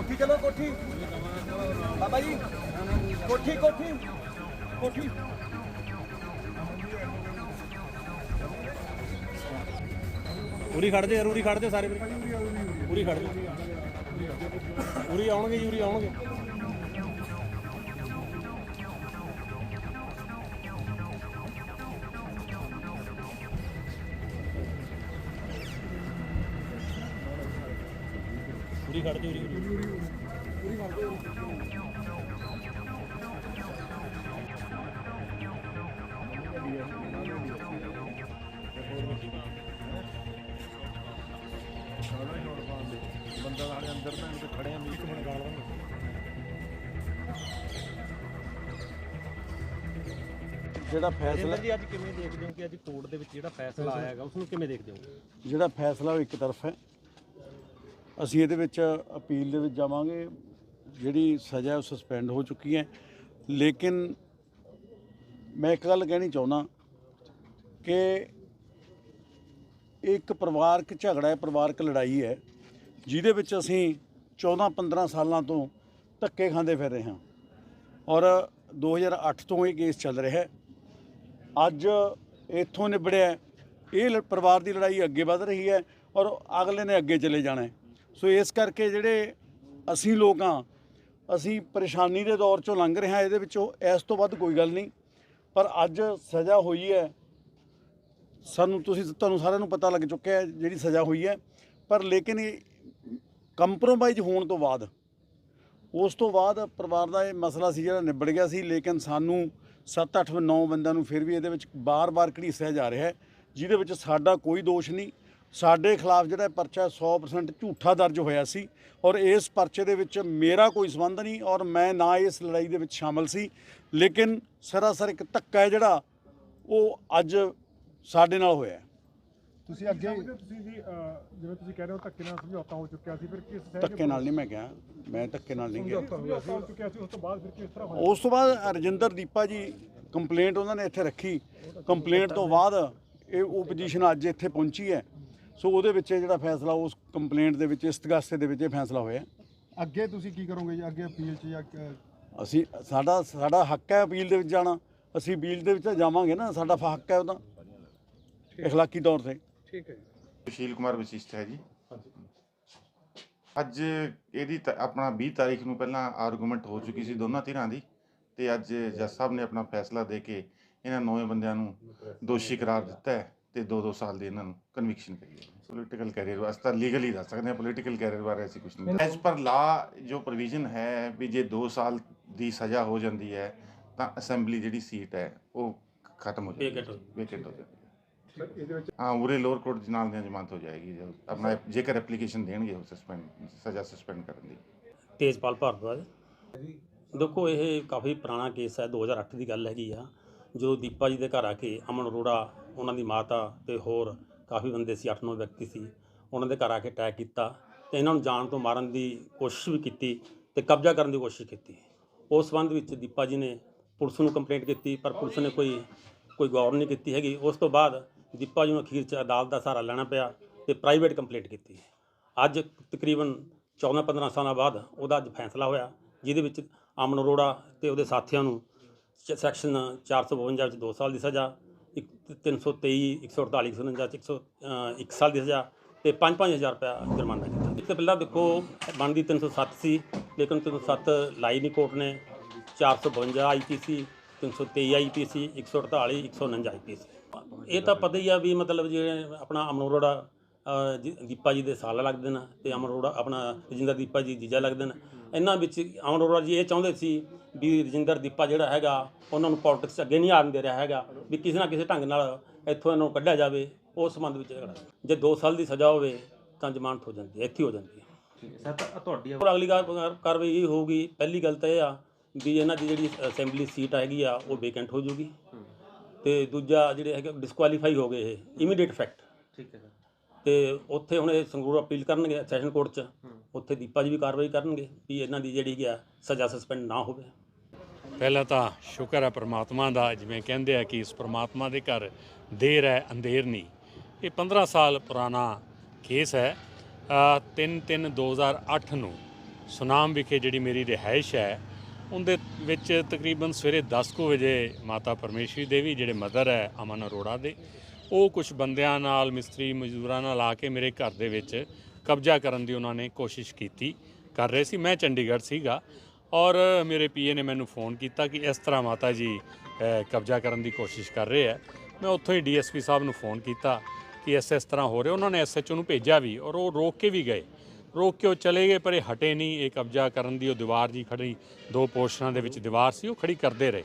ਕੋਠੀ ਚਲੋ, ਕੋਠੀ। ਬਾਬਾ ਜੀ, ਕੋਠੀ ਕੋਠੀ ਕੋਠੀ। ਉਰੀ ਖੜ ਯਾਰ, ਉਰੀ ਖੜ ਸਾਰੇ ਉਰੀ ਖੜ ਉਰੀ ਆਉਣਗੇ ਜੀ, ਉਰੀ ਆਉਣਗੇ। ਉਰੀ ਖੜ ਜਾ ਬੰਦਾ ਅੰਦਰ ਕਿਤੇ ਖੜੇ ਆ ਮੀਟ ਮਣ ਗਾਲ ਜਿਹੜਾ ਫੈਸਲਾ ਜੀ ਅੱਜ ਕਿਵੇਂ ਦੇਖਦੇ ਹੋ ਕਿ ਅੱਜ ਕੋਰਟ ਦੇ ਵਿੱਚ ਜਿਹੜਾ ਫੈਸਲਾ ਆਇਆ ਹੈਗਾ ਉਸ ਨੂੰ ਕਿਵੇਂ ਦੇਖਦੇ ਹੋ? ਜਿਹੜਾ ਫੈਸਲਾ ਉਹ ਇੱਕ ਤਰਫ ਹੈ। ਅਸੀਂ ਇਹਦੇ ਵਿੱਚ ਅਪੀਲ ਦੇ ਵਿੱਚ ਜਾਵਾਂਗੇ, ਜਿਹੜੀ ਸਜ਼ਾ ਉਹ ਸਸਪੈਂਡ ਹੋ ਚੁੱਕੀ ਹੈ। ਲੇਕਿਨ ਮੈਂ ਇੱਕ ਗੱਲ ਕਹਿਣੀ ਚਾਹੁੰਦਾ ਕਿ ਇਹ ਇੱਕ ਪਰਿਵਾਰਕ ਝਗੜਾ ਹੈ, ਪਰਿਵਾਰਕ ਲੜਾਈ ਹੈ, ਜਿਹਦੇ ਵਿੱਚ ਅਸੀਂ 14-15 ਸਾਲਾਂ ਤੋਂ ਧੱਕੇ ਖਾਂਦੇ ਫਿਰ ਰਹੇ ਹਾਂ। ਔਰ 2008 ਤੋਂ ਇਹ ਕੇਸ ਚੱਲ ਰਿਹਾ ਹੈ। ਅੱਜ ਇੱਥੋਂ ਨਿਬੜਿਆ ਇਹ ਲ- ਪਰਿਵਾਰ ਦੀ ਲੜਾਈ ਅੱਗੇ ਵਧ ਰਹੀ ਹੈ ਔਰ ਅਗਲੇ ਨੇ ਅੱਗੇ ਚਲੇ ਜਾਣਾ ਹੈ। ਸੋ ਇਸ ਕਰਕੇ ਜਿਹੜੇ ਅਸੀਂ ਲੋਕ ਹਾਂ, ਅਸੀਂ ਪਰੇਸ਼ਾਨੀ ਦੇ ਦੌਰ ਚੋਂ ਲੰਘ ਰਹੇ ਹਾਂ, ਇਹਦੇ ਵਿੱਚੋਂ ਇਸ ਤੋਂ ਵੱਧ ਕੋਈ ਗੱਲ ਨਹੀਂ। ਪਰ ਅੱਜ ਸਜ਼ਾ ਹੋਈ ਹੈ। ਸਾਨੂੰ ਤੁਸੀਂ ਤੁਹਾਨੂੰ ਸਾਰਿਆਂ ਨੂੰ ਪਤਾ ਲੱਗ ਚੁੱਕਿਆ ਹੈ ਜਿਹੜੀ ਸਜ਼ਾ ਹੋਈ ਹੈ। ਪਰ ਲੇਕਿਨ ਇਹ ਕੰਪਰੋਮਾਈਜ਼ ਹੋਣ ਤੋਂ ਬਾਅਦ, ਉਸ ਤੋਂ ਬਾਅਦ ਪਰਿਵਾਰ ਦਾ ਇਹ ਮਸਲਾ ਸੀ ਜਿਹੜਾ ਨਿਬੜ ਗਿਆ ਸੀ। ਲੇਕਿਨ ਸਾਨੂੰ 7 8 9 ਬੰਦਿਆਂ ਨੂੰ ਫਿਰ ਵੀ ਇਹਦੇ ਵਿੱਚ ਬਾਰ-ਬਾਰ ਘੜੀਸਿਆ ਜਾ ਰਿਹਾ ਹੈ, ਜਿਹਦੇ ਵਿੱਚ ਸਾਡਾ ਕੋਈ ਦੋਸ਼ ਨਹੀਂ। ਸਾਡੇ ਖਿਲਾਫ ਜਿਹੜਾ ਪਰਚਾ 100% ਝੂਠਾ ਦਰਜ ਹੋਇਆ ਸੀ ਔਰ ਇਸ ਪਰਚੇ ਦੇ ਵਿੱਚ ਮੇਰਾ ਕੋਈ ਸੰਬੰਧ ਨਹੀਂ ਔਰ ਮੈਂ ਨਾ ਇਸ ਲੜਾਈ ਦੇ ਵਿੱਚ ਸ਼ਾਮਲ ਸੀ। ਲੇਕਿਨ ਸਰਾਸਰ ਇੱਕ ਧੱਕਾ ਹੈ ਜਿਹੜਾ ਉਹ ਅੱਜ ਸਾਡੇ ਨਾਲ ਹੋਇਆ ਹੈ। ਤੁਸੀਂ ਅੱਗੇ ਤੁਸੀਂ ਵੀ ਅਹ, ਜਿਵੇਂ ਤੁਸੀਂ ਕਹਿ ਰਹੇ ਹੋ ਧੱਕੇ ਨਾਲ ਸਮਝੌਤਾ ਹੋ ਚੁੱਕਿਆ ਸੀ ਫਿਰ ਕਿਸ ਸਹਿਜ ਧੱਕੇ ਨਾਲ ਨਹੀਂ ਮੈਂ ਕਿਹਾ ਮੈਂ ਧੱਕੇ ਨਾਲ ਨਹੀਂ ਗਿਆ ਸਮਝੌਤਾ ਹੋ ਚੁੱਕਿਆ ਸੀ ਉਸ ਤੋਂ ਬਾਅਦ ਫਿਰ ਕਿਸ ਤਰ੍ਹਾਂ ਹੋਇਆ? ਉਸ ਤੋਂ ਬਾਅਦ ਰਜਿੰਦਰ ਦੀਪਾ ਜੀ ਕੰਪਲੇਂਟ ਉਹਨਾਂ ਨੇ ਇੱਥੇ ਰੱਖੀ। ਕੰਪਲੇਂਟ ਤੋਂ ਬਾਅਦ ਇਹ ਉਹ ਪੋਜੀਸ਼ਨ ਅੱਜ ਇੱਥੇ ਪਹੁੰਚੀ ਹੈ। ਸੋ ਉਹਦੇ ਵਿੱਚ ਇਹ ਜਿਹੜਾ ਫੈਸਲਾ ਉਸ ਕੰਪਲੇਂਟ ਦੇ ਵਿੱਚ ਇਸਤਗਾਸੇ ਦੇ ਵਿੱਚ ਇਹ ਫੈਸਲਾ ਹੋਇਆ। ਅੱਗੇ ਤੁਸੀਂ ਕੀ ਕਰੋਗੇ ਜੀ? ਅੱਗੇ ਅਪੀਲ 'ਚ ਜਾਂ ਕ- ਅਸੀਂ ਸਾਡਾ ਸਾਡਾ ਹੱਕ ਹੈ ਅਪੀਲ ਦੇ ਵਿੱਚ ਜਾਣਾ। ਅਸੀਂ ਅਪੀਲ ਦੇ ਵਿੱਚ ਤਾਂ ਜਾਵਾਂਗੇ ਨਾ ਸਾਡਾ ਫ- ਹੱਕ ਹੈ ਉਹਦਾ ਇਖਲਾਕੀ ਤੌਰ ਤੇ। ਸੁਸ਼ੀਲ ਕੁਮਾਰ ਵਸ਼ਿਸ਼ਟ ਹੈ ਜੀ। ਅੱਜ ਇਹਦੀ ਤ- ਆਪਣਾ 20 ਤਾਰੀਖ ਨੂੰ ਪਹਿਲਾਂ ਆਰਗੂਮੈਂਟ ਹੋ ਚੁੱਕੀ ਸੀ ਦੋਨਾਂ ਧਿਰਾਂ ਦੀ ਤੇ ਅੱਜ ਜੱਜ ਸਾਹਿਬ ਨੇ ਆਪਣਾ ਫੈਸਲਾ ਦੇ ਕੇ ਇਹਨਾਂ ਨੌਵੇਂ ਬੰਦਿਆਂ ਨੂੰ ਦੋਸ਼ੀ ਕਰਾਰ ਦਿੱਤਾ ਹੈ। ਤੇ 2-2 ਸਾਲ ਦੀ ਇਹਨਾਂ ਨੂੰ ਕਨਵਿਕਸ਼ਨ ਕਰੀ ਹੈ। ਪੋਲੀਟੀਕਲ ਕੈਰੀਅਰ ਵਾਸਤੇ ਤਾਂ ਲੀਗਲੀ ਦੱਸ ਸਕਦੇ ਹਾਂ ਪੋਲੀਟੀਕਲ ਕੈਰੀਅਰ ਬਾਰੇ ਅਸੀਂ ਕੁਝ ਨਹੀਂ। ਐਸ ਪਰ ਲਾ ਜੋ ਪ੍ਰੋਵੀਜ਼ਨ ਹੈ ਵੀ ਜੇ 2 ਸਾਲ ਦੀ ਸਜ਼ਾ ਹੋ ਜਾਂਦੀ ਹੈ ਤਾਂ ਅਸੈਂਬਲੀ ਜਿਹੜੀ ਸੀਟ ਹੈ ਉਹ ਖਤਮ ਹੋ ਜਾਂਦੀ ਹੈ। ਹੋ ਵੇਕੈਂਟ ਹੋ। ਜਾਂਦੀ ਹੈ। ਹਾਂ ਉਰੇ ਲੋਅਰ ਕੋਰਟ ਦੇ ਨਾਲ ਦੀਆਂ ਜ਼ਮਾਨਤ ਹੋ ਜਾਏਗੀ। ਆਪਣਾ ਜੇਕਰ ਐਪਲੀਕੇਸ਼ਨ ਦੇਣਗੇ ਉਹ ਸਸਪੈਂਡ ਸਜ਼ਾ ਸਸਪੈਂਡ ਕਰਨ ਦੀ। ਤੇਜਪਾਲ ਭਾਰਦਵਾਜ। ਦੇਖੋ ਇਹ ਕਾਫੀ ਪੁਰਾਣਾ ਕੇਸ ਹੈ 2008 ਦੀ ਗੱਲ ਹੈਗੀ ਆ। ਜਦੋਂ ਦੀਪਾ ਜੀ ਦੇ ਘਰ ਆ ਕੇ ਅਮਨ ਅਰੋੜਾ, ਉਹਨਾਂ ਦੀ ਮਾਤਾ ਤੇ ਹੋਰ ਕਾਫੀ ਬੰਦੇ ਸੀ 8-9 ਵਿਅਕਤੀ ਸੀ, ਉਹਨਾਂ ਦੇ ਘਰ ਆ ਕੇ ਅਟੈਕ ਕੀਤਾ ਤੇ ਇਹਨਾਂ ਨੂੰ ਜਾਣ ਤੋਂ ਮਾਰਨ ਦੀ ਕੋਸ਼ਿਸ਼ ਵੀ ਕੀਤੀ ਤੇ ਕਬਜ਼ਾ ਕਰਨ ਦੀ ਕੋਸ਼ਿਸ਼ ਕੀਤੀ। ਉਸ ਸੰਬੰਧ ਵਿੱਚ ਦੀਪਾ ਜੀ ਨੇ ਪੁਲਿਸ ਨੂੰ ਕੰਪਲੇਂਟ ਕੀਤੀ, ਪਰ ਪੁਲਿਸ ਨੇ ਕੋਈ ਕੋਈ ਗੌਰ ਨਹੀਂ ਕੀਤੀ ਹੈਗੀ। ਉਸ ਤੋਂ ਬਾਅਦ ਦੀਪਾ ਜੀ ਨੂੰ ਅਖੀਰ 'ਚ ਅਦਾਲਤ ਦਾ ਸਹਾਰਾ ਲੈਣਾ ਪਿਆ ਤੇ ਪ੍ਰਾਈਵੇਟ ਕੰਪਲੇਂਟ ਕੀਤੀ। ਅੱਜ ਤਕਰੀਬਨ 14-15 ਸਾਲਾਂ ਬਾਅਦ ਉਹਦਾ ਅੱਜ ਫੈਸਲਾ ਹੋਇਆ, ਜਿਹਦੇ ਵਿੱਚ ਅਮਨ ਅਰੋੜਾ ਤੇ ਉਹਦੇ ਸਾਥੀਆਂ ਨੂੰ ਸੈਕਸ਼ਨ 452 ਵਿੱਚ 2 ਸਾਲ ਦੀ ਸਜ਼ਾ ਇੱਕ 323 148 149 ਚ 100 ਅ, ਇੱਕ ਸਾਲ ਦੀ ਸਜ਼ਾ ਤੇ 5-5000 ਰੁਪਇਆ ਜੁਰਮਾਨਾ ਕੀਤਾ। ਇਸ ਤੋਂ ਪਹਿਲਾਂ ਦੇਖੋ ਬਣਦੀ 307 ਸੀ ਲੇਕਿਨ 307 ਲਾਈ ਨਹੀਂ ਕੋਰਟ ਨੇ 452 ਆਈਪੀਸੀ 323 ਆਈਪੀਸੀ 148 149 ਆਈਪੀਸੀ ਇਹ ਤਾਂ ਪਤਾ ਹੀ ਆ ਵੀ ਮਤਲਬ ਜਿਹੜੇ ਆਪਣਾ ਅਮਨ ਅਰੋੜਾ ਦੀਪਾ ਜੀ ਦੇ ਸਾਲਾ ਲੱਗਦੇ ਨੇ ਤੇ ਅਮਨ ਆਪਣਾ ਰਜਿੰਦਰ ਦੀਪਾ ਜੀ ਜੀਜਾ ਲੱਗਦੇ ਨੇ। ਇਹਨਾਂ ਵਿੱਚ ਅਮਨ ਅਰੋੜਾ ਜੀ ਇਹ ਚਾਹੁੰਦੇ ਸੀ ਵੀ ਰਜਿੰਦਰ ਦੀਪਾ ਜਿਹੜਾ ਹੈਗਾ ਉਹਨਾਂ ਨੂੰ ਪੋਲਿਟਿਕਸ ਅੱਗੇ ਨਹੀਂ ਆਉਣ ਦੇ ਰਿਹਾ ਹੈਗਾ ਵੀ ਕਿਸੇ ਨਾ ਕਿਸੇ ਢੰਗ ਨਾਲ ਇੱਥੋਂ ਇਹਨਾਂ ਨੂੰ ਕੱਢਿਆ ਜਾਵੇ ਉਸ ਸੰਬੰਧ ਵਿੱਚ ਝਗੜਾ। ਜੇ 2 ਸਾਲ ਦੀ ਸਜ਼ਾ ਹੋਵੇ ਤਾਂ ਜ਼ਮਾਨਤ ਹੋ ਜਾਂਦੀ ਹੈ ਇੱਥੇ ਹੀ ਜਾਂਦੀ ਹੈ। ਸਰ ਤੁਹਾਡੀ ਔਰ ਅਗਲੀ ਕਾਰ- ਕਾਰ- ਕਾਰਵਾਈ ਇਹ ਹੋਊਗੀ ਪਹਿਲੀ ਗੱਲ ਤਾਂ ਇਹ ਆ ਵੀ ਇਹਨਾਂ ਦੀ ਜਿਹੜੀ ਅਸੈਂਬਲੀ ਸੀਟ ਹੈਗੀ ਆ ਉਹ ਵੇਕੈਂਟ ਹੋ ਜੂਗੀ ਤੇ ਦੂਜਾ ਜਿਹੜੇ ਹੈਗੇ ਡਿਸਕੁਆਲੀਫਾਈ ਹੋ ਗਏ ਇਹ ਇਮੀਡੀਏਟ ਇਫੈਕਟ ਠੀਕ ਹੈ ਸਰ। ਤੇ ਉੱਥੇ ਹੁਣ ਇਹ ਸੰਗਰੂਰ ਅਪੀਲ ਕਰਨਗੇ ਸੈਸ਼ਨ ਕੋਰਟ 'ਚ। ਉੱਥੇ ਦੀਪਾ ਜੀ ਵੀ ਕਾਰਵਾਈ ਕਰਨਗੇ ਵੀ ਇਹਨਾਂ ਦੀ ਜਿਹੜੀ ਆ ਸਜ਼ਾ ਸਸਪੈਂਡ ਨਾ ਹੋਵੇ। ਪਹਿਲਾਂ ਤਾਂ ਸ਼ੁਕਰ ਹੈ ਪ੍ਰਮਾਤਮਾ ਦਾ, ਜਿਵੇਂ ਕਹਿੰਦੇ ਆ ਕਿ ਇਸ ਪ੍ਰਮਾਤਮਾ ਦੇ ਘਰ ਦੇਰ ਹੈ, ਅੰਧੇਰ ਨਹੀਂ। ਇਹ 15 ਸਾਲ ਪੁਰਾਣਾ ਕੇਸ ਹੈ। 3 3 2008 ਨੂੰ ਸੁਨਾਮ ਵਿਖੇ ਜਿਹੜੀ ਮੇਰੀ ਰਿਹਾਇਸ਼ ਹੈ, ਉਹਦੇ ਵਿੱਚ ਤਕਰੀਬਨ ਸਵੇਰੇ 10 ਕੁ ਵਜੇ ਮਾਤਾ ਪਰਮੇਸ਼ਵਰੀ ਦੇਵੀ, ਜਿਹੜੇ ਮਦਰ ਹੈ ਅਮਨ ਅਰੋੜਾ ਦੇ, ਉਹ ਕੁਝ ਬੰਦਿਆਂ ਨਾਲ, ਮਿਸਤਰੀ ਮਜ਼ਦੂਰਾਂ ਨਾਲ ਆ ਕੇ ਮੇਰੇ ਘਰ ਦੇ ਵਿੱਚ ਕਬਜ਼ਾ ਕਰਨ ਦੀ ਉਹਨਾਂ ਨੇ ਕੋਸ਼ਿਸ਼ ਕੀਤੀ, ਕਰ ਰਹੇ ਸੀ। ਮੈਂ ਚੰਡੀਗੜ੍ਹ ਸੀਗਾ ਔਰ ਮੇਰੇ ਪੀਏ ਨੇ ਮੈਨੂੰ ਫੋਨ ਕੀਤਾ ਕਿ ਇਸ ਤਰ੍ਹਾਂ ਮਾਤਾ ਜੀ ਕਬਜ਼ਾ ਕਰਨ ਦੀ ਕੋਸ਼ਿਸ਼ ਕਰ ਰਹੇ ਹੈ ਮੈਂ ਉੱਥੋਂ ਹੀ ਡੀਐਸਪੀ ਸਾਹਿਬ ਨੂੰ ਫੋਨ ਕੀਤਾ ਕਿ ਇਸ ਇਸ ਤਰ੍ਹਾਂ ਹੋ ਰਿਹਾ। ਉਹਨਾਂ ਨੇ ਐਸਐਚਓ ਨੂੰ ਭੇਜਿਆ ਵੀ ਔਰ ਉਹ ਰੋਕ ਕੇ ਵੀ ਗਏ। ਰੋਕ ਕੇ ਉਹ ਚਲੇ ਗਏ, ਪਰ ਇਹ ਹਟੇ ਨਹੀਂ। ਇਹ ਕਬਜ਼ਾ ਕਰਨ ਦੀ ਉਹ ਦੀਵਾਰ ਜੀ ਖੜੀ, ਦੋ ਪੋਰਸ਼ਨਾਂ ਦੇ ਵਿੱਚ ਦੀਵਾਰ ਸੀ, ਉਹ ਖੜੀ ਕਰਦੇ ਰਹੇ।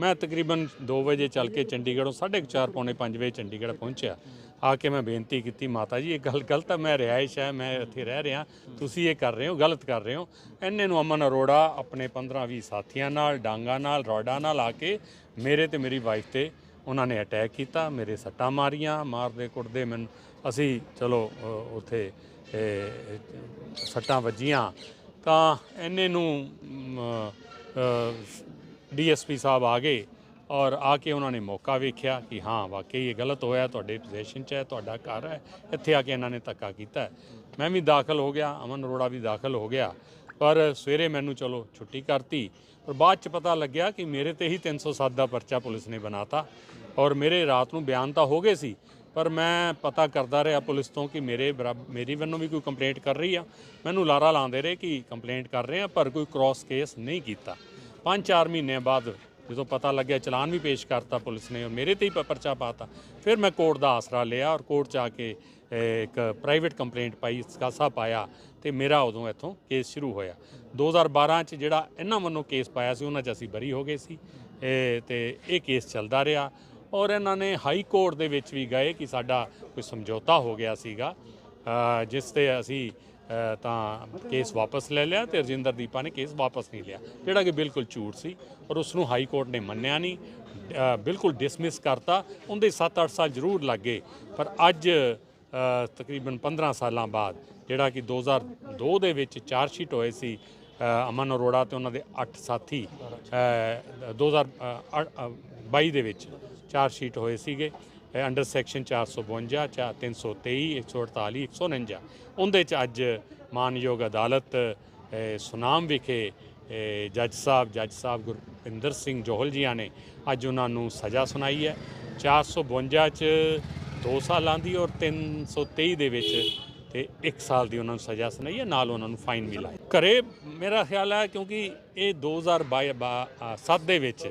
ਮੈਂ ਤਕਰੀਬਨ 2 ਵਜੇ ਚੱਲ ਕੇ ਚੰਡੀਗੜ੍ਹੋਂ 4:30 ਪੌਣੇ 5 ਵਜੇ ਚੰਡੀਗੜ੍ਹ ਪਹੁੰਚਿਆ। ਆ ਕੇ ਮੈਂ ਬੇਨਤੀ ਕੀਤੀ, ਮਾਤਾ ਜੀ, ਇਹ ਗੱਲ ਗਲਤ ਹੈ ਮੈਂ ਰਿਹਾਇਸ਼ ਹੈ ਮੈਂ ਇੱਥੇ ਰਹਿ ਰਿਹਾ। ਤੁਸੀਂ ਇਹ ਕਰ ਰਹੇ ਹੋ, ਗਲਤ ਕਰ ਰਹੇ ਹੋ। ਇੰਨੇ ਨੂੰ ਅਮਨ ਅਰੋੜਾ ਆਪਣੇ 15-20 ਸਾਥੀਆਂ ਨਾਲ, ਡਾਂਗਾ ਨਾਲ, ਰੋਡਾ ਨਾਲ ਆ ਕੇ ਮੇਰੇ ਤੇ ਮੇਰੀ ਵਾਈਫ ਤੇ ਉਹਨਾਂ ਨੇ ਅਟੈਕ ਕੀਤਾ, ਮੇਰੇ ਸੱਟਾਂ ਮਾਰੀਆਂ, ਮਾਰਦੇ ਕੁੱਟਦੇ ਮੈਨੂੰ, ਅਸੀਂ ਚਲੋ ਉੱਥੇ ਸੱਟਾਂ ਵੱਜੀਆਂ। ਤਾਂ ਇਹਨੇ ਨੂੰ ਡੀਐਸਪੀ ਸਾਹਿਬ ਆ ਗਏ ਔਰ ਆ ਕੇ ਉਹਨਾਂ ਨੇ ਮੌਕਾ ਵੇਖਿਆ ਕਿ ਹਾਂ, ਵਾਕਈ ਇਹ ਗਲਤ ਹੋਇਆ, ਤੁਹਾਡੇ ਪੋਜੀਸ਼ਨ 'ਚ ਹੈ, ਤੁਹਾਡਾ ਘਰ ਹੈ, ਇੱਥੇ ਆ ਕੇ ਇਹਨਾਂ ਨੇ ਧੱਕਾ ਕੀਤਾ ਮੈਂ ਵੀ ਦਾਖਲ ਹੋ ਗਿਆ, ਅਮਨ ਅਰੋੜਾ ਵੀ ਦਾਖਲ ਹੋ ਗਿਆ, ਪਰ ਸਵੇਰੇ ਮੈਨੂੰ ਚਲੋ ਛੁੱਟੀ ਕਰਤੀ, ਪਰ ਬਾਅਦ ਚ ਪਤਾ ਲੱਗਿਆ ਕਿ ਮੇਰੇ ਤੇ ਹੀ 307 ਦਾ ਪਰਚਾ ਪੁਲਿਸ ਨੇ ਬਣਾਤਾ ਔਰ ਮੇਰੇ ਰਾਤ ਨੂੰ ਬਿਆਨ ਤਾਂ ਹੋ ਗਏ ਸੀ ਪਰ ਮੈਂ ਪਤਾ ਕਰਦਾ ਰਿਹਾ ਪੁਲਿਸ ਤੋਂ ਕਿ ਮੇਰੇ ਬਰਾਬ- ਮੇਰੀ ਵੱਲੋਂ ਵੀ ਕੋਈ ਕੰਪਲੇਂਟ ਕਰ ਰਹੀ ਆ। ਮੈਨੂੰ ਲਾਰਾ ਲਾਉਂਦੇ ਰਹੇ ਕਿ ਕੰਪਲੇਂਟ ਕਰ ਰਹੇ ਆ, ਪਰ ਕੋਈ ਕ੍ਰਾਸ ਕੇਸ ਨਹੀਂ ਕੀਤਾ। 5-4 ਮਹੀਨੇ ਬਾਅਦ ਜਦੋਂ ਪਤਾ ਲੱਗਿਆ, ਚਲਾਨ ਵੀ ਪੇਸ਼ ਕਰਤਾ ਪੁਲਿਸ ਨੇ ਔਰ ਮੇਰੇ ਤੇ ਹੀ ਪ- ਪਰਚਾ ਪਾਤਾ। ਫਿਰ ਮੈਂ ਕੋਰਟ ਦਾ ਆਸਰਾ ਲਿਆ ਔਰ ਕੋਰਟ 'ਚ ਆ ਕੇ ਇੱਕ ਪ੍ਰਾਈਵੇਟ ਕੰਪਲੇਂਟ ਪਾਈ, ਸਕਾਸਾ ਪਾਇਆ ਤੇ ਮੇਰਾ ਉਦੋਂ ਇੱਥੋਂ ਕੇਸ ਸ਼ੁਰੂ ਹੋਇਆ। 2012 ਚ ਜਿਹੜਾ ਇਹਨਾਂ ਵੱਲੋਂ ਕੇਸ ਪਾਇਆ ਸੀ, ਉਹਨਾਂ 'ਚ ਅਸੀਂ ਬਰੀ ਹੋ ਗਏ ਸੀ। ਇਹ ਤੇ ਇਹ ਕੇਸ ਚੱਲਦਾ ਰਿਹਾ। ਔਰ ਇਹਨਾਂ ਨੇ ਹਾਈ ਕੋਰਟ ਦੇ ਵਿੱਚ ਵੀ ਗਏ ਕਿ ਸਾਡਾ ਕੋਈ ਸਮਝੌਤਾ ਹੋ ਗਿਆ ਸੀਗਾ। ਜਿਸ ਤੇ ਅਸੀਂ ਤਾਂ ਕੇਸ ਵਾਪਸ ਲੈ ਲਿਆ ਤੇ ਰਜਿੰਦਰ ਦੀਪਾ ਨੇ ਕੇਸ ਵਾਪਸ ਨਹੀਂ ਲਿਆ ਜਿਹੜਾ ਕਿ ਬਿਲਕੁਲ ਝੂਠ ਸੀ ਔਰ ਉਸ ਨੂੰ ਹਾਈ ਕੋਰਟ ਨੇ ਮੰਨਿਆ ਨਹੀਂ ਬਿਲਕੁਲ ਡਿਸਮਿਸ ਕਰਤਾ। ਉਹਦੇ 7-8 ਸਾਲ ਜ਼ਰੂਰ ਲੱਗੇ ਪਰ ਅੱਜ ਤਕਰੀਬਨ 15 ਸਾਲਾਂ ਬਾਅਦ ਜਿਹੜਾ ਕਿ 2002 ਦੇ ਵਿੱਚ ਚਾਰ ਸ਼ੀਟ ਹੋਏ ਸੀ ਅਮਨ ਅਰੋੜਾ ਤੇ ਉਹਨਾਂ ਦੇ 8 ਸਾਥੀ ਅ, 2022 ਦੇ ਵਿੱਚ। ਚਾਰ ਸ਼ੀਟ ਹੋਏ ਸੀਗੇ ਅੰਡਰ ਸੈਕਸ਼ਨ 452 ਚਾ 323 148 149 ਉਹਦੇ ਚ ਅੱਜ ਮਾਨਯੋਗ ਅਦਾਲਤ ਸੁਨਾਮ ਵਿਖੇ ਜੱਜ ਸਾਹਿਬ ਜੱਜ ਸਾਹਿਬ ਗੁਰਪਿੰਦਰ ਸਿੰਘ ਜੋਹਲ ਜੀਆਂ ਨੇ ਅੱਜ ਉਹਨਾਂ ਨੂੰ ਸਜ਼ਾ ਸੁਣਾਈ ਹੈ। 452 ਚ 2 ਸਾਲਾਂ ਦੀ ਔਰ 323 ਦੇ ਵਿੱਚ ਤੇ 1 ਸਾਲ ਦੀ ਉਹਨਾਂ ਨੂੰ ਸਜ਼ਾ ਸੁਣਾਈ ਹੈ, ਨਾਲ ਉਹਨਾਂ ਨੂੰ ਫਾਈਨ ਵੀ ਲਾਇਆ। ਘਰੇ ਮੇਰਾ ਖਿਆਲ ਹੈ ਕਿਉਂਕਿ ਇਹ 2007 ਦੇ ਵਿੱਚ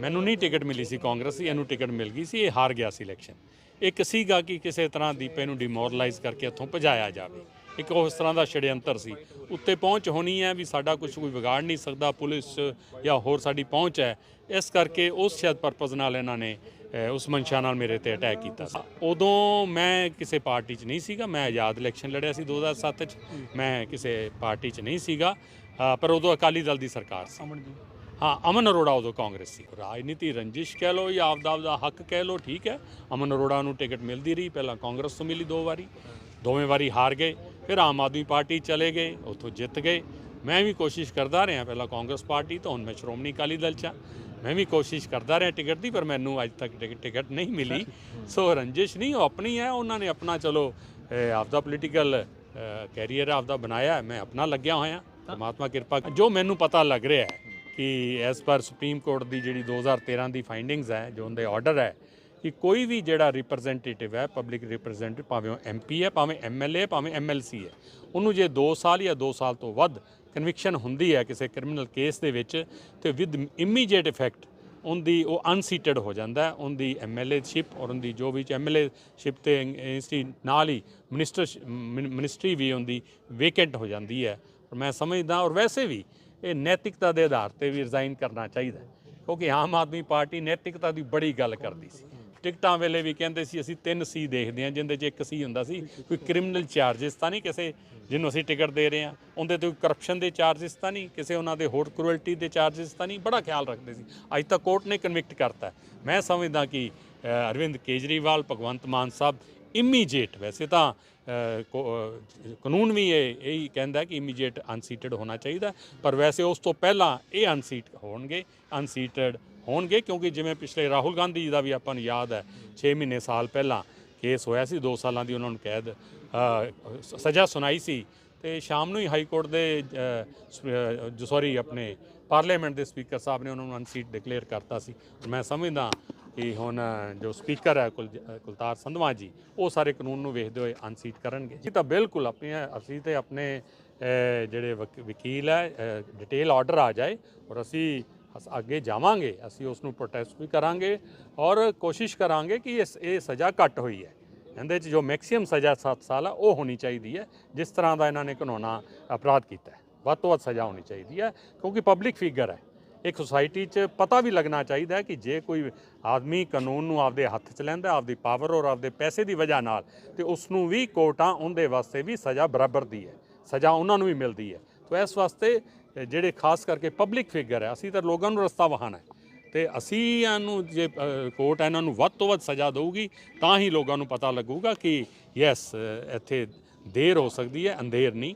ਮੈਨੂੰ ਨਹੀਂ ਟਿਕਟ ਮਿਲੀ ਸੀ ਕਾਂਗਰਸ ਦੀ, ਇਹਨੂੰ ਟਿਕਟ ਮਿਲ ਗਈ ਸੀ, ਇਹ ਹਾਰ ਗਿਆ ਸੀ ਇਲੈਕਸ਼ਨ ਇੱਕ ਸੀਗਾ ਕਿ ਕਿਸੇ ਤਰ੍ਹਾਂ ਦੀਪੇ ਨੂੰ ਡਿਮੋਰਲਾਈਜ਼ ਕਰਕੇ ਇੱਥੋਂ ਭਜਾਇਆ ਜਾਵੇ। ਇੱਕ ਉਸ ਤਰ੍ਹਾਂ ਦਾ ਛੜਯੰਤਰ ਸੀ। ਉੱਤੇ ਪਹੁੰਚ ਹੋਣੀ ਹੈ ਵੀ ਸਾਡਾ ਕੁਝ ਕੋਈ ਵਿਗਾੜ ਨਹੀਂ ਸਕਦਾ, ਪੁਲਿਸ ਜਾਂ ਹੋਰ ਸਾਡੀ ਪਹੁੰਚ ਹੈ। ਇਸ ਕਰਕੇ ਉਸ ਸ਼ਾਇਦ ਪਰਪਸ ਨਾਲ ਇਹਨਾਂ ਨੇ ਉਸ ਮਨਸ਼ਾ ਨਾਲ ਮੇਰੇ ਤੇ ਅਟੈਕ ਕੀਤਾ ਸੀ। ਉਦੋਂ ਮੈਂ ਕਿਸੇ ਪਾਰਟੀ 'ਚ ਨਹੀਂ ਸੀਗਾ ਮੈਂ ਆਜ਼ਾਦ ਇਲੈਕਸ਼ਨ ਲੜਿਆ ਸੀ 2007 'ਚ। ਮੈਂ ਕਿਸੇ ਪਾਰਟੀ 'ਚ ਨਹੀਂ ਸੀਗਾ ਪਰ ਉਦੋਂ ਅਕਾਲੀ ਦਲ ਦੀ ਸਰਕਾਰ ਸੀ। ਹਾਂ ਅਮਨ ਅਰੋੜਾ ਉਦੋਂ ਕਾਂਗਰਸ ਸੀ। ਰਾਜਨੀਤੀ ਰੰਜਿਸ਼ ਕਹਿ ਲੋ ਜਾਂ ਆਪਦਾ ਆਪਦਾ ਹੱਕ ਕਹਿ ਲੋ ਠੀਕ ਹੈ। ਅਮਨ ਅਰੋੜਾ ਨੂੰ ਟਿਕਟ ਮਿਲਦੀ ਰਹੀ ਪਹਿਲਾਂ ਕਾਂਗਰਸ ਤੋਂ ਮਿਲੀ ਦੋ ਵਾਰੀ। ਦੋਵੇਂ ਵਾਰੀ ਹਾਰ ਗਏ ਫਿਰ ਆਮ ਆਦਮੀ ਪਾਰਟੀ ਚਲੇ ਗਏ ਉੱਥੋਂ ਜਿੱਤ ਗਏ। ਮੈਂ ਵੀ ਕੋਸ਼ਿਸ਼ ਕਰਦਾ ਰਿਹਾ ਪਹਿਲਾਂ ਕਾਂਗਰਸ ਪਾਰਟੀ ਤੋਂ ਹੁਣ ਮੈਂ ਸ਼੍ਰੋਮਣੀ ਅਕਾਲੀ ਦਲ ਚ। ਮੈਂ ਵੀ ਕੋਸ਼ਿਸ਼ ਕਰਦਾ ਰਿਹਾ ਟਿਕਟ ਦੀ, ਪਰ ਮੈਨੂੰ ਅੱਜ ਤੱਕ ਟਿਕਟ ਟਿਕਟ ਨਹੀਂ ਮਿਲੀ। ਸੋ ਰੰਜਿਸ਼ ਨਹੀਂ, ਉਹ ਆਪਣੀ ਹੈ, ਉਹਨਾਂ ਨੇ ਆਪਣਾ ਚਲੋ ਆਪਦਾ ਪੋਲੀਟੀਕਲ ਕੈਰੀਅਰ ਆਪਦਾ ਬਣਾਇਆ ਮੈਂ ਆਪਣਾ ਲੱਗਿਆ ਹੋਇਆ। ਪਰਮਾਤਮਾ ਕਿਰਪਾ ਜੋ ਮੈਨੂੰ ਪਤਾ ਲੱਗ ਰਿਹਾ ਹੈ ਕਿ ਐਸ ਪਰ ਸੁਪਰੀਮ ਕੋਰਟ ਦੀ ਜਿਹੜੀ 2013 ਦੀ ਫਾਈਂਡਿੰਗਸ ਹੈ, ਜੋ ਉਹਦੇ ਆਰਡਰ ਹੈ, ਕਿ ਕੋਈ ਵੀ ਜਿਹੜਾ ਰਿਪਰੈਜ਼ੈਂਟੇਟਿਵ ਹੈ ਪਬਲਿਕ ਰਿਪਰੈਜ਼ੈਂਟੇਟਿਵ ਭਾਵੇਂ ਉਹ ਐਮਪੀ ਹੈ, ਭਾਵੇਂ ਐਮਐਲਏ ਭਾਵੇਂ ਐਮਐਲਸੀ ਹੈ, ਉਹਨੂੰ ਜੇ 2 ਸਾਲ ਜਾਂ 2 ਸਾਲ ਤੋਂ ਵੱਧ ਕਨਵਿਕਸ਼ਨ ਹੁੰਦੀ ਹੈ ਕਿਸੇ ਕ੍ਰਿਮੀਨਲ ਕੇਸ ਦੇ ਵਿੱਚ, ਤੇ ਵਿਦ ਇਮੀਡੀਏਟ ਇਫੈਕਟ ਉਹਦੀ ਉਹ ਅਨਸੀਟਡ ਹੋ ਜਾਂਦਾ ਹੈ, ਉਹਦੀ ਐਮਐਲਏ ਸ਼ਿਪ ਔਰ ਉਹਦੀ ਜੋ ਵੀ ਐਮਐਲਏ ਸ਼ਿਪ ਤੇ ਇੰਸਟੀ ਨਾਲ ਹੀ ਮਿਨਿਸਟਰ ਮਿਨਿਸਟਰੀ ਵੀ ਉਹਦੀ ਵੇਕੈਂਟ ਹੋ ਜਾਂਦੀ ਹੈ। ਔਰ ਮੈਂ ਸਮਝਦਾ ਔਰ ਵੈਸੇ ਵੀ ਇਹ ਨੈਤਿਕਤਾ ਦੇ ਆਧਾਰ ਤੇ ਵੀ ਰਿਜ਼ਾਈਨ ਕਰਨਾ ਚਾਹੀਦਾ ਕਿਉਂਕਿ ਆਮ ਆਦਮੀ ਪਾਰਟੀ ਨੈਤਿਕਤਾ ਦੀ ਬੜੀ ਗੱਲ ਕਰਦੀ ਸੀ। ਟਿਕਟਾਂ ਵੇਲੇ ਵੀ ਕਹਿੰਦੇ ਸੀ, ਅਸੀਂ ਤਿੰਨ ਸੀ ਦੇਖਦੇ ਹਾਂ ਜਿੰਦੇ 'ਚ ਇੱਕ ਸੀ ਹੁੰਦਾ ਸੀ, ਕੋਈ ਕ੍ਰਿਮੀਨਲ ਚਾਰजेस ਤਾਂ ਨਹੀਂ ਕਿਸੇ ਜਿਹਨੂੰ ਅਸੀਂ ਟਿਕਟ ਦੇ ਰਹੇ ਹਾਂ, ਉਹਦੇ ਤੇ ਕਰਪਸ਼ਨ ਦੇ ਚਾਰजेस ਤਾਂ ਨਹੀਂ, ਕਿਸੇ ਉਹਨਾਂ ਦੇ ਹੋਰ ਕਰੂਅਲਟੀ ਦੇ ਚਾਰजेस ਤਾਂ ਨਹੀਂ, ਬੜਾ ਖਿਆਲ ਰੱਖਦੇ ਸੀ। ਅੱਜ ਤੱਕ ਕੋਰਟ ਨੇ ਕਨਵਿਕਟ ਕਰਤਾ ਮੈਂ ਸਮਝਦਾ ਕਿ ਅਰਵਿੰਦ ਕੇਜਰੀਵਾਲ, ਭਗਵੰਤ ਮਾਨ ਸਾਹਿਬ ਇਮੀਡੀਏਟ ਵੈਸੇ ਤਾਂ ਕਾਨੂੰਨ ਵੀ ਇਹ, ਇਹੀ ਕਹਿੰਦਾ ਕਿ ਇਮੀਡੀਏਟ ਅਨਸੀਟਡ ਹੋਣਾ ਚਾਹੀਦਾ ਪਰ ਵੈਸੇ ਉਸ ਤੋਂ ਪਹਿਲਾਂ ਇਹ ਅਨਸੀਟ ਹੋਣਗੇ ਅਨਸੀਟਡ ਹੋਣਗੇ, ਕਿਉਂਕਿ ਜਿਵੇਂ ਪਿਛਲੇ ਰਾਹੁਲ ਗਾਂਧੀ ਜੀ ਦਾ ਵੀ ਆਪਾਂ ਨੂੰ ਯਾਦ ਹੈ 6 ਮਹੀਨੇ ਸਾਲ ਪਹਿਲਾਂ ਕੇਸ ਹੋਇਆ ਸੀ 2 ਸਾਲਾਂ ਦੀ ਉਹਨਾਂ ਨੂੰ ਕੈਦ ਸਜ਼ਾ ਸੁਣਾਈ ਸੀ ਤੇ ਸ਼ਾਮ ਨੂੰ ਹੀ ਹਾਈ ਕੋਰਟ ਦੇ ਅ, ਜੋ ਸੌਰੀ ਆਪਣੇ ਪਾਰਲੀਮੈਂਟ ਦੇ ਸਪੀਕਰ ਸਾਹਿਬ ਨੇ ਉਹਨਾਂ ਨੂੰ ਅਨਸੀਟ ਡਿਕਲੇਅਰ ਕਰਤਾ ਸੀ। ਮੈਂ ਸਮਝਦਾ ਕਿ ਹੁਣ ਜੋ ਸਪੀਕਰ ਹੈ ਕੁਲ ਕੁਲਤਾਰ ਸੰਧਵਾ ਜੀ ਉਹ ਸਾਰੇ ਕਾਨੂੰਨ ਨੂੰ ਵੇਖਦੇ ਹੋਏ ਅਨਸੀਟ ਕਰਨਗੇ। ਜੀ ਤਾਂ ਬਿਲਕੁਲ ਆਪਣੇ ਅਸੀਂ ਤੇ ਆਪਣੇ ਜਿਹੜੇ ਵਕ- ਵਕੀਲ ਹੈ ਡਿਟੇਲ ਆਰਡਰ ਆ ਜਾਏ ਔਰ ਅਸੀਂ ਅੱਗੇ ਜਾਵਾਂਗੇ ਅਸੀਂ ਉਸ ਨੂੰ ਪ੍ਰੋਟੈਸਟ ਵੀ ਕਰਾਂਗੇ ਔਰ ਕੋਸ਼ਿਸ਼ ਕਰਾਂਗੇ ਕਿ ਇਸ ਇਹ ਸਜ਼ਾ ਘੱਟ ਹੋਈ ਹੈ। ਇਹਦੇ 'ਚ ਜੋ ਮੈਕਸਿਮਮ ਸਜ਼ਾ 7 ਸਾਲ ਆ, ਉਹ ਹੋਣੀ ਚਾਹੀਦੀ ਹੈ, ਜਿਸ ਤਰ੍ਹਾਂ ਦਾ ਇਹਨਾਂ ਨੇ ਕਾਨੂੰਨਾ ਅਪਰਾਧ ਕੀਤਾ ਹੈ। ਵੱਧ ਤੋਂ ਵੱਧ ਸਜ਼ਾ ਹੋਣੀ ਚਾਹੀਦੀ ਹੈ, ਕਿਉਂਕਿ ਪਬਲਿਕ ਫਿਗਰ ਹੈ। ਇੱਕ ਸੁਸਾਇਟੀ 'ਚ ਪਤਾ ਵੀ ਲੱਗਣਾ ਚਾਹੀਦਾ ਕਿ ਜੇ ਕੋਈ ਆਦਮੀ ਕਾਨੂੰਨ ਨੂੰ ਆਪਦੇ ਹੱਥ 'ਚ ਲੈਂਦਾ, ਆਪਦੀ ਪਾਵਰ ਔਰ ਆਪਦੇ ਪੈਸੇ ਦੀ ਵਜ੍ਹਾ ਨਾਲ, ਤੇ ਉਸ ਨੂੰ ਵੀ ਕੋਰਟਾਂ ਉਹਦੇ ਵਾਸਤੇ ਵੀ ਸਜ਼ਾ ਬਰਾਬਰ ਦੀ ਹੈ। ਸਜ਼ਾ ਉਹਨਾਂ ਨੂੰ ਵੀ ਮਿਲਦੀ ਹੈ। ਤਾਂ ਇਸ ਵਾਸਤੇ ਜਿਹੜੇ ਖਾਸ ਕਰਕੇ ਪਬਲਿਕ ਫਿਗਰ ਹੈ, ਅਸੀਂ ਤਾਂ ਲੋਕਾਂ ਨੂੰ ਰਸਤਾ ਵਹਾਣਾ ਹੈ। ਤੇ ਅਸੀਂ ਇਹਨੂੰ ਜੇ ਕੋਰਟ ਇਹਨਾਂ ਨੂੰ ਵੱਧ ਤੋਂ ਵੱਧ ਸਜ਼ਾ ਦੇਊਗੀ, ਤਾਂ ਹੀ ਲੋਕਾਂ ਨੂੰ ਪਤਾ ਲੱਗੂਗਾ ਕਿ ਯੈਸ ਇੱਥੇ ਦੇਰ ਹੋ ਸਕਦੀ ਹੈ, ਅੰਧੇਰ ਨਹੀਂ।